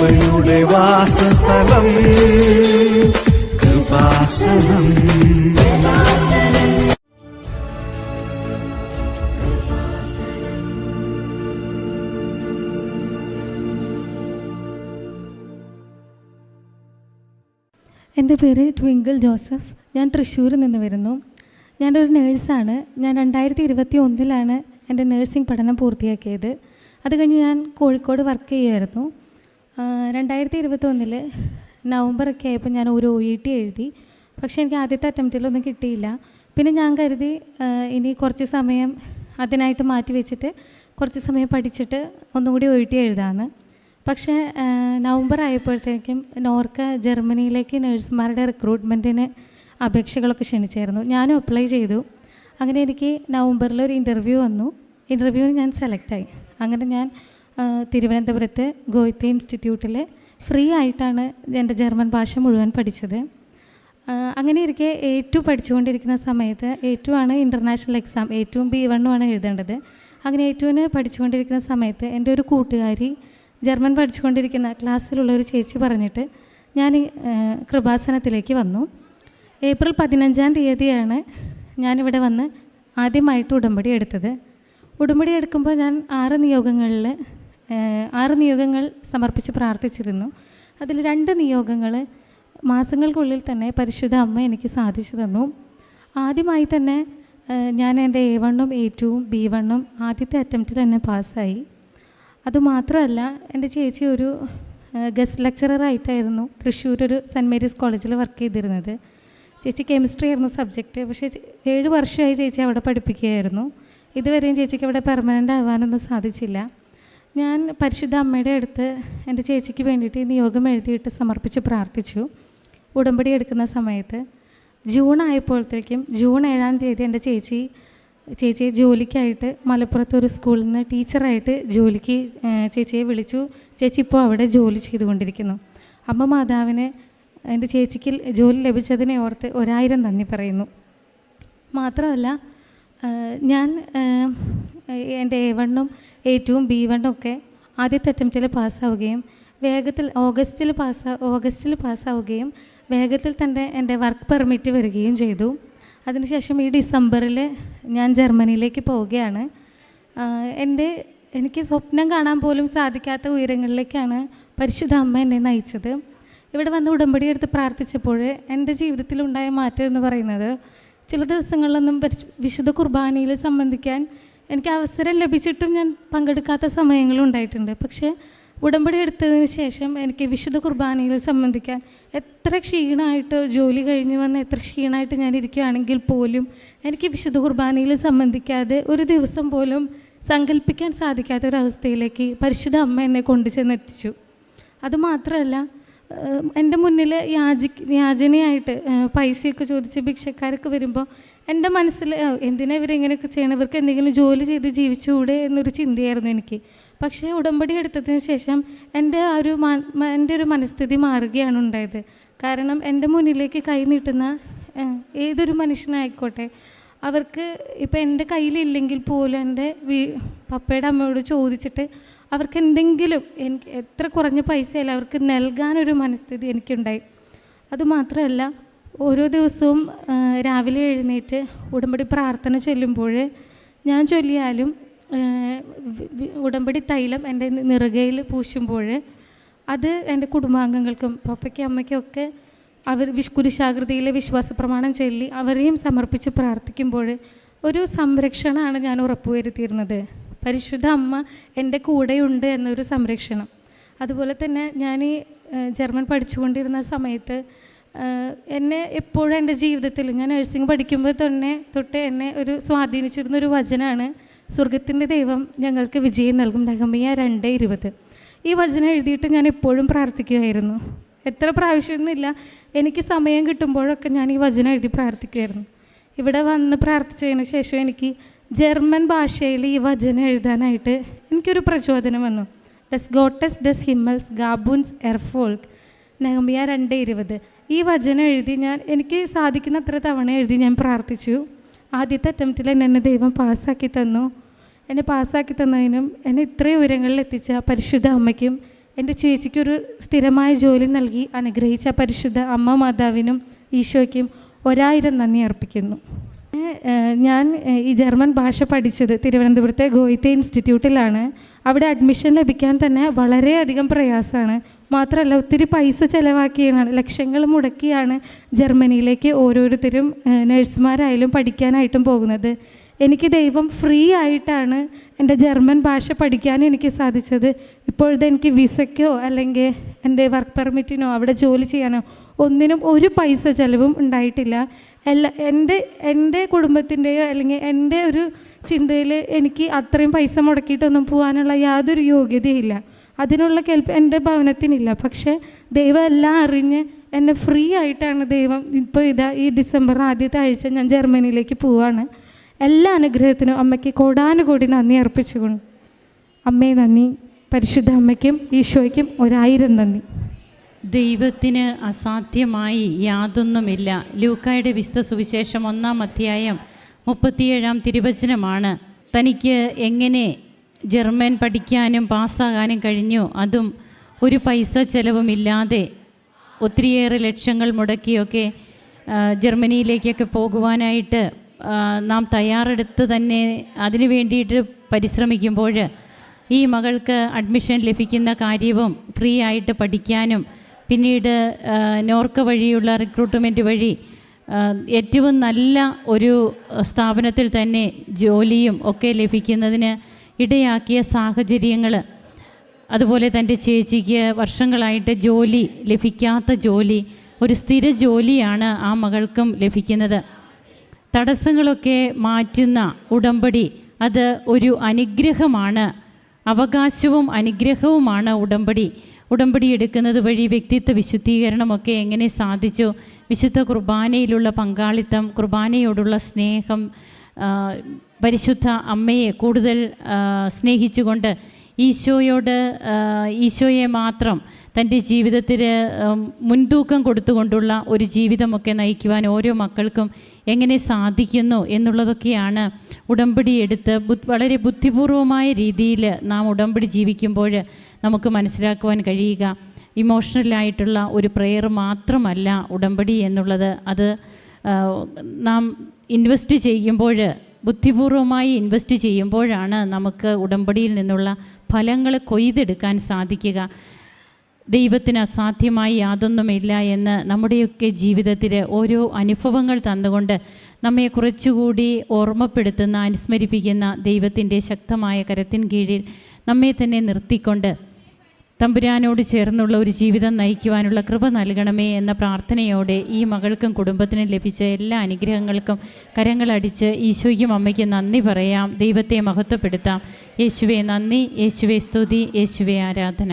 കൃപയുടെ വാസസ്ഥലം. കൃപാസനം. എന്റെ പേര് ട്വിങ്കിൾ ജോസഫ്. ഞാൻ തൃശ്ശൂരിൽ നിന്ന് വരുന്നു. ഞാനൊരു നേഴ്സാണ്. ഞാൻ രണ്ടായിരത്തി ഇരുപത്തി ഒന്നിലാണ് എന്റെ നേഴ്സിംഗ് പഠനം പൂർത്തിയാക്കിയത്. അത് കഴിഞ്ഞ് ഞാൻ കോഴിക്കോട് വർക്ക് ചെയ്യുമായിരുന്നു രണ്ടായിരത്തി ഇരുപത്തി ഒന്നിൽ നവംബറൊക്കെ ആയപ്പോൾ ഞാൻ ഒരു ഒ ഇ ടി എഴുതി. പക്ഷേ എനിക്ക് ആദ്യത്തെ അറ്റംപ്റ്റിലൊന്നും കിട്ടിയില്ല. പിന്നെ ഞാൻ കരുതി ഇനി കുറച്ച് സമയം അതിനായിട്ട് മാറ്റി വെച്ചിട്ട് കുറച്ച് സമയം പഠിച്ചിട്ട് ഒന്നുകൂടി ഒ ഇ ടി എഴുതാമെന്ന് പക്ഷേ നവംബർ ആയപ്പോഴത്തേക്കും നോർക്ക ജർമ്മനിയിലേക്ക് നഴ്സുമാരുടെ റിക്രൂട്ട്മെന്റിന് അപേക്ഷകളൊക്കെ ക്ഷണിച്ചായിരുന്നു. ഞാനും അപ്ലൈ ചെയ്തു. അങ്ങനെ എനിക്ക് നവംബറിൽ ഒരു ഇന്റർവ്യൂ വന്നു. ഇന്റർവ്യൂവിന് ഞാൻ സെലക്റ്റായി അങ്ങനെ ഞാൻ തിരുവനന്തപുരത്ത് ഗോയത്തെ ഇൻസ്റ്റിറ്റ്യൂട്ടിൽ ഫ്രീ ആയിട്ടാണ് എന്റെ ജർമ്മൻ ഭാഷ മുഴുവൻ പഠിച്ചത്. അങ്ങനെ ഇരിക്കെ എ ടു പഠിച്ചുകൊണ്ടിരിക്കുന്ന സമയത്ത് എ ടു ആണ് ഇന്റർനാഷണൽ എക്സാം എ ടുവും ബി വണ്ണും ആണ് എഴുതേണ്ടത്. അങ്ങനെ എ ടുവിന് പഠിച്ചുകൊണ്ടിരിക്കുന്ന സമയത്ത് എന്റെ ഒരു കൂട്ടുകാരി ജർമ്മൻ പഠിച്ചുകൊണ്ടിരിക്കുന്ന ക്ലാസ്സിലുള്ള ഒരു ചേച്ചി പറഞ്ഞിട്ട് ഞാൻ കൃപാസനത്തിലേക്ക് വന്നു. ഏപ്രിൽ പതിനഞ്ചാം തീയതിയാണ് ഞാനിവിടെ വന്ന് ആദ്യമായിട്ട് ഉടമ്പടി എടുത്തത്. ഉടമ്പടി എടുക്കുമ്പോൾ ഞാൻ ആറ് നിയോഗങ്ങളിൽ ആറ് നിയോഗങ്ങൾ സമർപ്പിച്ച് പ്രാർത്ഥിച്ചിരുന്നു. അതിൽ രണ്ട് നിയോഗങ്ങൾ മാസങ്ങൾക്കുള്ളിൽ തന്നെ പരിശുദ്ധ അമ്മ എനിക്ക് സാധിച്ചു തന്നു. ആദ്യമായി തന്നെ ഞാൻ എന്റെ എ വണ്ണും എ ടുവും ബി വണ്ണും ആദ്യത്തെ അറ്റംപ്റ്റിൽ തന്നെ പാസ്സായി. അതുമാത്രമല്ല എന്റെ ചേച്ചി ഒരു ഗസ്റ്റ് ലെക്ചററായിട്ടായിരുന്നു തൃശ്ശൂർ ഒരു സെന്റ് മേരീസ് കോളേജിൽ വർക്ക് ചെയ്തിരുന്നത്. ചേച്ചി കെമിസ്ട്രി ആയിരുന്നു സബ്ജക്റ്റ് പക്ഷേ ഏഴ് വർഷമായി ചേച്ചി അവിടെ പഠിപ്പിക്കുകയായിരുന്നു. ഇതുവരെയും ചേച്ചിക്ക് അവിടെ പെർമനന്റ് ആവാനൊന്നും സാധിച്ചില്ല. ഞാൻ പരിശുദ്ധ അമ്മയുടെ അടുത്ത് എന്റെ ചേച്ചിക്ക് വേണ്ടിയിട്ട് നിയോഗം എഴുതിയിട്ട് സമർപ്പിച്ച് പ്രാർത്ഥിച്ചു. ഉടമ്പടി എടുക്കുന്ന സമയത്ത് ജൂൺ ആയപ്പോഴത്തേക്കും ജൂൺ ഏഴാം തീയതി എന്റെ ചേച്ചി ചേച്ചിയെ ജോലിക്കായിട്ട് മലപ്പുറത്ത് ഒരു സ്കൂളിൽ നിന്ന് ടീച്ചറായിട്ട് ജോലിക്ക് ചേച്ചിയെ വിളിച്ചു. ചേച്ചി ഇപ്പോൾ അവിടെ ജോലി ചെയ്തുകൊണ്ടിരിക്കുന്നു. അമ്മ മാതാവിന് എന്റെ ചേച്ചിക്ക് ജോലി ലഭിച്ചതിനെ ഓർത്ത് ഒരായിരം നന്ദി പറയുന്നു. മാത്രമല്ല ഞാൻ എന്റെ എ വണ്ണും എ ടുവും ബി വണ്ണും ഒക്കെ ആദ്യത്തെ അറ്റംപ്റ്റിൽ പാസ്സാവുകയും വേഗത്തിൽ ഓഗസ്റ്റിൽ പാസ് ഓഗസ്റ്റിൽ പാസ്സാവുകയും വേഗത്തിൽ തന്നെ എന്റെ വർക്ക് പെർമിറ്റ് വരികയും ചെയ്തു. അതിനുശേഷം ഈ ഡിസംബറിൽ ഞാൻ ജർമ്മനിയിലേക്ക് പോവുകയാണ്. എന്റെ എനിക്ക് സ്വപ്നം കാണാൻ പോലും സാധിക്കാത്ത ഉയരങ്ങളിലേക്കാണ് പരിശുദ്ധ അമ്മ എന്നെ നയിച്ചത്. ഇവിടെ വന്ന് ഉടമ്പടി എടുത്ത് പ്രാർത്ഥിച്ചപ്പോൾ എന്റെ ജീവിതത്തിലുണ്ടായ മാറ്റം എന്ന് പറയുന്നത് ചില ദിവസങ്ങളിലൊന്നും വിശുദ്ധ കുർബാനയിൽ സംബന്ധിക്കാൻ എനിക്ക് അവസരം ലഭിച്ചിട്ടും ഞാൻ പങ്കെടുക്കാത്ത സമയങ്ങളും ഉണ്ടായിട്ടുണ്ട്. പക്ഷേ ഉടമ്പടി എടുത്തതിന് ശേഷം എനിക്ക് വിശുദ്ധ കുർബാനയിൽ സംബന്ധിക്കാൻ എത്ര ക്ഷീണമായിട്ട് ജോലി കഴിഞ്ഞ് വന്ന് എത്ര ക്ഷീണമായിട്ട് ഞാൻ ഇരിക്കുകയാണെങ്കിൽ പോലും എനിക്ക് വിശുദ്ധ കുർബാനയിൽ സംബന്ധിക്കാതെ ഒരു ദിവസം പോലും സങ്കല്പിക്കാൻ സാധിക്കാത്ത ഒരവസ്ഥയിലേക്ക് പരിശുദ്ധ അമ്മ എന്നെ കൊണ്ടു ചെന്നെത്തിച്ചു അതുമാത്രമല്ല എന്റെ മുന്നിൽ യാചി യാചനയായിട്ട് പൈസയൊക്കെ ചോദിച്ച് ഭിക്ഷക്കാരൊക്കെ വരുമ്പോൾ എന്റെ മനസ്സിൽ എന്തിനാ ഇവരിങ്ങനെയൊക്കെ ചെയ്യണം? ഇവർക്ക് എന്തെങ്കിലും ജോലി ചെയ്ത് ജീവിച്ചുകൂടെ എന്നൊരു ചിന്തയായിരുന്നു എനിക്ക്. പക്ഷേ ഉടമ്പടി എടുത്തതിന് ശേഷം എന്റെ ആ ഒരു എന്റെ ഒരു മനസ്ഥിതി മാറുകയാണ് ഉണ്ടായത്. കാരണം എന്റെ മുന്നിലേക്ക് കൈ നീട്ടുന്ന ഏതൊരു മനുഷ്യനായിക്കോട്ടെ അവർക്ക് ഇപ്പം എന്റെ കയ്യിലില്ലെങ്കിൽ പോലും എന്റെ വീ പപ്പയുടെ അമ്മയോട് ചോദിച്ചിട്ട് അവർക്ക് എന്തെങ്കിലും എനിക്ക് എത്ര കുറഞ്ഞ പൈസയല്ല അവർക്ക് നൽകാനൊരു മനസ്ഥിതി എനിക്കുണ്ടായി. അതുമാത്രമല്ല ഓരോ ദിവസവും രാവിലെ എഴുന്നേറ്റ് ഉടമ്പടി പ്രാർത്ഥന ചൊല്ലുമ്പോൾ ഞാൻ ചൊല്ലിയാലും ഉടമ്പടി തൈലം എന്റെ നിറുകയിൽ പൂശുമ്പോൾ അത് എന്റെ കുടുംബാംഗങ്ങൾക്കും പപ്പയ്ക്കും അമ്മയ്ക്കൊക്കെ അവർ വിശ് കുരിശാകൃതിയിലെ വിശ്വാസ പ്രമാണം ചൊല്ലി അവരെയും സമർപ്പിച്ച് പ്രാർത്ഥിക്കുമ്പോൾ ഒരു സംരക്ഷണമാണ് ഞാൻ ഉറപ്പുവരുത്തിയിരുന്നത്. പരിശുദ്ധ അമ്മ എന്റെ കൂടെയുണ്ട് എന്നൊരു സംരക്ഷണം. അതുപോലെ തന്നെ ഞാൻ ഈ ജർമ്മൻ പഠിച്ചുകൊണ്ടിരുന്ന സമയത്ത് എന്നെ എപ്പോഴും എന്റെ ജീവിതത്തിൽ ഞാൻ നഴ്സിംഗ് പഠിക്കുമ്പോൾ തന്നെ തൊട്ട് എന്നെ ഒരു സ്വാധീനിച്ചിരുന്ന ഒരു വചനമാണ് സ്വർഗത്തിന്റെ ദൈവം ഞങ്ങൾക്ക് വിജയം നൽകും. നഗമിയ രണ്ട് ഇരുപത്. ഈ വചനം എഴുതിയിട്ട് ഞാൻ എപ്പോഴും പ്രാർത്ഥിക്കുമായിരുന്നു എത്ര പ്രാവശ്യമൊന്നുമില്ല എനിക്ക് സമയം കിട്ടുമ്പോഴൊക്കെ ഞാൻ ഈ വചനം എഴുതി പ്രാർത്ഥിക്കുമായിരുന്നു ഇവിടെ വന്ന് പ്രാർത്ഥിച്ചതിന് ശേഷം എനിക്ക് ജർമ്മൻ ഭാഷയിൽ ഈ വചനം എഴുതാനായിട്ട് എനിക്കൊരു പ്രചോദനം വന്നു. ഡസ് ഗോട്ടസ് ഡസ് ഹിമ്മൽസ് ഗാബുൻസ് എർഫോൾക്ക് നെഹമിയ രണ്ട് ഇരുപത്. ഈ വചനം എഴുതി ഞാൻ എനിക്ക് സാധിക്കുന്ന അത്ര തവണ എഴുതി ഞാൻ പ്രാർത്ഥിച്ചു. ആദ്യത്തെ അറ്റംപ്റ്റിൽ എന്നെ ദൈവം പാസ്സാക്കി തന്നു. എന്നെ പാസ്സാക്കി തന്നതിനും എന്നെ ഇത്രയും ഉയരങ്ങളിൽ എത്തിച്ച പരിശുദ്ധ അമ്മയ്ക്കും എന്റെ ചേച്ചിക്കൊരു സ്ഥിരമായ ജോലി നൽകി അനുഗ്രഹിച്ച പരിശുദ്ധ അമ്മ മാതാവിനും ഈശോയ്ക്കും ഒരായിരം നന്ദി അർപ്പിക്കുന്നു. ഏഹ് ഞാൻ ഈ ജർമ്മൻ ഭാഷ പഠിച്ചത് തിരുവനന്തപുരത്തെ ഗോയിത്തെ ഇൻസ്റ്റിറ്റ്യൂട്ടിലാണ്. അവിടെ അഡ്മിഷൻ ലഭിക്കാൻ തന്നെ വളരെയധികം പ്രയാസമാണ്. മാത്രമല്ല ഒത്തിരി പൈസ ചിലവാക്കിയാണ് ലക്ഷങ്ങൾ മുടക്കിയാണ് ജർമ്മനിയിലേക്ക് ഓരോരുത്തരും നഴ്സുമാരായാലും പഠിക്കാനായിട്ടും പോകുന്നത്. എനിക്ക് ദൈവം ഫ്രീ ആയിട്ടാണ് എന്റെ ജർമ്മൻ ഭാഷ പഠിക്കാൻ എനിക്ക് സാധിച്ചത്. ഇപ്പോഴത്തെ എനിക്ക് വിസയ്ക്കോ അല്ലെങ്കിൽ എന്റെ വർക്ക് പെർമിറ്റിനോ അവിടെ ജോലി ചെയ്യാനോ ഒന്നിനും ഒരു പൈസ ചിലവും ഉണ്ടായിട്ടില്ല. എല്ലാ എന്റെ എന്റെ കുടുംബത്തിന്റെയോ അല്ലെങ്കിൽ എന്റെ ഒരു ചിന്തയിൽ എനിക്ക് അത്രയും പൈസ മുടക്കിയിട്ടൊന്നും പോകാനുള്ള യാതൊരു യോഗ്യതയില്ല. അതിനുള്ള കെൽപ്പ് എന്റെ ഭവനത്തിനില്ല. പക്ഷേ ദൈവം എല്ലാം അറിഞ്ഞ് എന്നെ ഫ്രീ ആയിട്ടാണ് ദൈവം ഇപ്പോൾ ഇതാ ഈ ഡിസംബർ ആദ്യത്തെ ആഴ്ച ഞാൻ ജർമ്മനിയിലേക്ക് പോവാണ്. എല്ലാ അനുഗ്രഹത്തിനും അമ്മയ്ക്ക് കോടാനുകൂടി നന്ദി അർപ്പിച്ചുകൊണ്ട്. അമ്മയെ നന്ദി. പരിശുദ്ധ അമ്മയ്ക്കും ഈശോയ്ക്കും ഒരായിരം നന്ദി. ദൈവത്തിന് അസാധ്യമായി യാതൊന്നുമില്ല. ലൂക്കായുടെ വിശുദ്ധ സുവിശേഷം ഒന്നാം അധ്യായം മുപ്പത്തിയേഴാം തിരുവചനമാണ്. തനിക്ക് എങ്ങനെ ജർമ്മൻ പഠിക്കാനും പാസ്സാകാനും കഴിഞ്ഞു അതും ഒരു പൈസ ചെലവുമില്ലാതെ ഒത്തിരിയേറെ ലക്ഷങ്ങൾ മുടക്കിയൊക്കെ ജർമ്മനിയിലേക്കൊക്കെ പോകുവാനായിട്ട് നാം തയ്യാറെടുത്ത് തന്നെ അതിനു വേണ്ടിയിട്ട് പരിശ്രമിക്കുമ്പോൾ ഈ മകൾക്ക് അഡ്മിഷൻ ലഭിക്കുന്ന കാര്യവും ഫ്രീ ആയിട്ട് പഠിക്കാനും പിന്നീട് നോർക്ക വഴിയുള്ള റിക്രൂട്ട്മെന്റ് വഴി ഏറ്റവും നല്ല ഒരു സ്ഥാപനത്തിൽ തന്നെ ജോലിയും ഒക്കെ ലഭിക്കുന്നതിന് ഇടയാക്കിയ സാഹചര്യങ്ങൾ അതുപോലെ തന്റെ ചേച്ചിക്ക് വർഷങ്ങളായിട്ട് ജോലി ലഭിക്കാത്ത ജോലി ഒരു സ്ഥിര ജോലിയാണ് ആ മകൾക്കും ലഭിക്കുന്നത്. തടസ്സങ്ങളൊക്കെ മാറ്റുന്ന ഉടമ്പടി അത് ഒരു അനുഗ്രഹമാണ് അവകാശവും അനുഗ്രഹവുമാണ് ഉടമ്പടി. ഉടമ്പടി എടുക്കുന്നത് വഴി വ്യക്തിത്വ വിശുദ്ധീകരണമൊക്കെ എങ്ങനെ സാധിച്ചു? വിശുദ്ധ കുർബാനയിലുള്ള പങ്കാളിത്തം കുർബാനയോടുള്ള സ്നേഹം പരിശുദ്ധ അമ്മയെ കൂടുതൽ സ്നേഹിച്ചുകൊണ്ട് ഈശോയോട് ഈശോയെ മാത്രം തന്റെ ജീവിതത്തിൽ ഉം, മുൻതൂക്കം കൊടുത്തുകൊണ്ടുള്ള ഒരു ജീവിതമൊക്കെ നയിക്കുവാൻ ഓരോ മക്കൾക്കും എങ്ങനെ സാധിക്കുന്നു എന്നുള്ളതൊക്കെയാണ് ഉടമ്പടി എടുത്ത് വളരെ ബുദ്ധിപൂർവമായ രീതിയിൽ നാം ഉടമ്പടി ജീവിക്കുമ്പോൾ നമുക്ക് മനസ്സിലാക്കുവാൻ കഴിയുക. ഇമോഷണലായിട്ടുള്ള ഒരു പ്രെയർ മാത്രമല്ല ഉടമ്പടി എന്നുള്ളത്. അത് നാം ഇൻവെസ്റ്റ് ചെയ്യുമ്പോൾ ബുദ്ധിപൂർവമായി ഇൻവെസ്റ്റ് ചെയ്യുമ്പോഴാണ് നമുക്ക് ഉടമ്പടിയിൽ നിന്നുള്ള ഫലങ്ങൾ കൊയ്തെടുക്കാൻ സാധിക്കുക. ദൈവത്തിന് അസാധ്യമായി യാതൊന്നുമില്ല എന്ന് നമ്മുടെയൊക്കെ ജീവിതത്തിൽ ഓരോ അനുഭവങ്ങൾ തന്നുകൊണ്ട് നമ്മെ കുറച്ചുകൂടി ഓർമ്മപ്പെടുത്തുന്ന അനുസ്മരിപ്പിക്കുന്ന ദൈവത്തിന്റെ ശക്തമായ കരത്തിൻ കീഴിൽ നമ്മെ തന്നെ നിർത്തിക്കൊണ്ട് തമ്പുരാനോട് ചേർന്നുള്ള ഒരു ജീവിതം നയിക്കുവാനുള്ള കൃപ നൽകണമേ എന്ന പ്രാർത്ഥനയോടെ ഈ മകൾക്കും കുടുംബത്തിനും ലഭിച്ച എല്ലാ അനുഗ്രഹങ്ങൾക്കും കരങ്ങളടിച്ച് ഈശോയ്ക്കും അമ്മയ്ക്ക് നന്ദി പറയാം. ദൈവത്തെ മഹത്വപ്പെടുത്താം. യേശുവെ നന്ദി. യേശുവെ സ്തുതി. യേശുവെ ആരാധന.